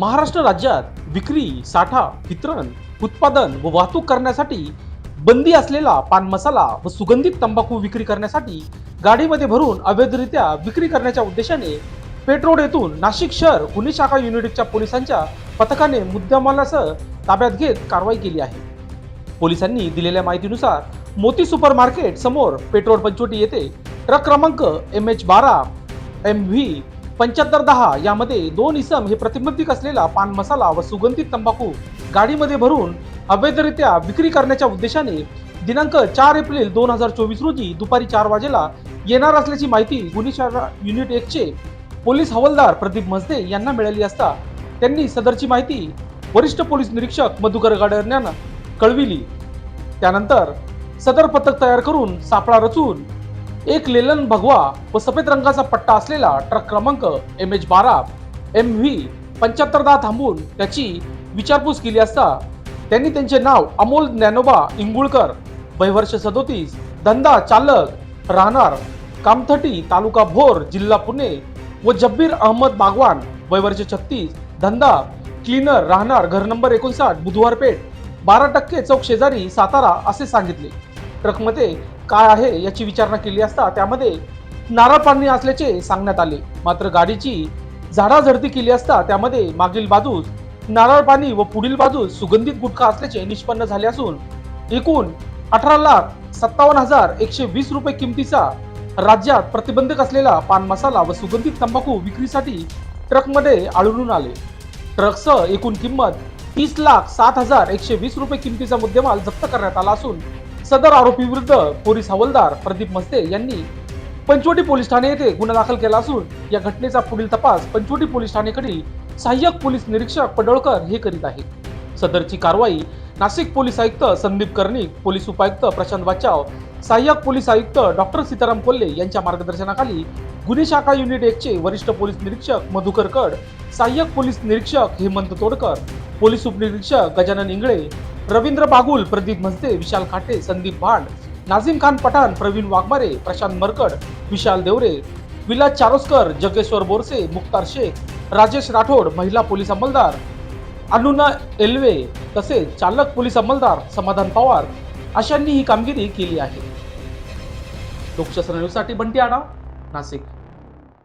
महाराष्ट्र राज्यात विक्री साठा वितरण उत्पादन व वाहतूक करण्यासाठी बंदी असलेला पान मसाला व सुगंधित तंबाखू विक्री करण्यासाठी गाडीमध्ये भरून अवैधरित्या विक्री करण्याच्या उद्देशाने पेट्रोड येथून नाशिक शहर गुन्हे शाखा युनिटच्या पोलिसांच्या पथकाने मुद्दामालासह ताब्यात घेत कारवाई केली आहे. पोलिसांनी दिलेल्या माहितीनुसार मोती सुपर मार्केट समोर पेट्रोल पंचवटी येथे ट्रक क्रमांक एम एच बारा एम व्ही पंच्याहत्तर दहा यामध्ये दोन इसम हे प्रतिबंधित असलेला पान मसाला व सुगंधित तंबाखू गाडीमध्ये भरून अवैधरित्या विक्री करण्याच्या उद्देशाने दिनांक चार एप्रिल दोन हजार चोवीस रोजी दुपारी चार वाजेला येणार असल्याची माहिती गुन्हे शाखा युनिट एकचे पोलीस हवालदार प्रदीप मजदे यांना मिळाली असता त्यांनी सदरची माहिती वरिष्ठ पोलीस निरीक्षक मधुकर गाडर यांना कळविली. त्यानंतर सदर पथक तयार करून सापळा रचून एक लेलन भगवा व सफेद रंगाचा पट्टा असलेला ट्रक क्रमांक एम एच बारा एम व्ही पंच्याहत्तर दहा थांबून त्याची विचारपूस केली असता त्यांनी त्यांचे नाव अमोल ज्ञानोबा इंगुळकर वयवर्ष सदोतीस धंदा चालक राहणार कामथटी तालुका भोर जिल्हा पुणे व जब्बीर अहमद बागवान वयवर्ष छत्तीस धंदा क्लीनर राहणार घर नंबर एकोणसाठ बुधवार पेठ बारा टक्के चौक शेजारी सातारा असे सांगितले. ट्रकमध्ये काय आहे याची विचारणा केली असता त्यामध्ये नारळ पाणी असल्याचे सांगण्यात आले. मात्र गाडीची झाडाझडती केली असता त्यामध्ये मागील बाजूस नारळ पाणी व पुढील बाजूस सुगंधित गुटखा असल्याचे निष्पन्न झाले असून एकूण अठरा लाख सत्तावन्न हजार एकशे वीस रुपये किमतीचा राज्यात प्रतिबंधक असलेला पान मसाला व सुगंधित तंबाखू विक्रीसाठी ट्रकमध्ये आढळून आले. ट्रकसह एकूण किंमत तीस लाख सात हजार एकशे वीस रुपये किमतीचा मुद्देमाल जप्त करण्यात आला असून सदर आरोपीविरुद्ध पोलीस हवालदार प्रदीप मस्ते यांनी पंचवटी पोलीस ठाणे येथे गुन्हा दाखल केला असून या घटनेचा पुढील तपास पंचवटी पोलीस ठाणेकडील सहाय्यक पोलीस निरीक्षक पडळकर हे करीत आहे सदरची कारवाई नाशिक पोलीस आयुक्त संदीप कर्णिक पोलीस उपायुक्त प्रशांत बचाव सहाय्यक पोलीस आयुक्त डॉक्टर सीताराम कोल्हे यांच्या मार्गदर्शनाखाली गुन्हे शाखा युनिट एकचे वरिष्ठ पोलीस निरीक्षक मधुकर कड सहाय्यक पोलीस निरीक्षक हेमंत तोडकर पोलीस उपनिरीक्षक गजानन इंगळे रवींद्र बागुल प्रदीप मस्ते विशाल खाटे संदीप भांड नाझीम खान पठाण प्रवीण वाघमारे प्रशांत मरकड विशाल देवरे विलास चारोस्कर जगेश्वर बोरसे मुक्तार शेख राजेश राठोड महिला पोलीस अंमलदार अनुना एल्वे तसेच चालक पोलीस अंमलदार समाधान पवार अशांनी ही कामगिरी केली आहे. लोकशासन न्यूजसाठी बंटी आढाव नाशिक.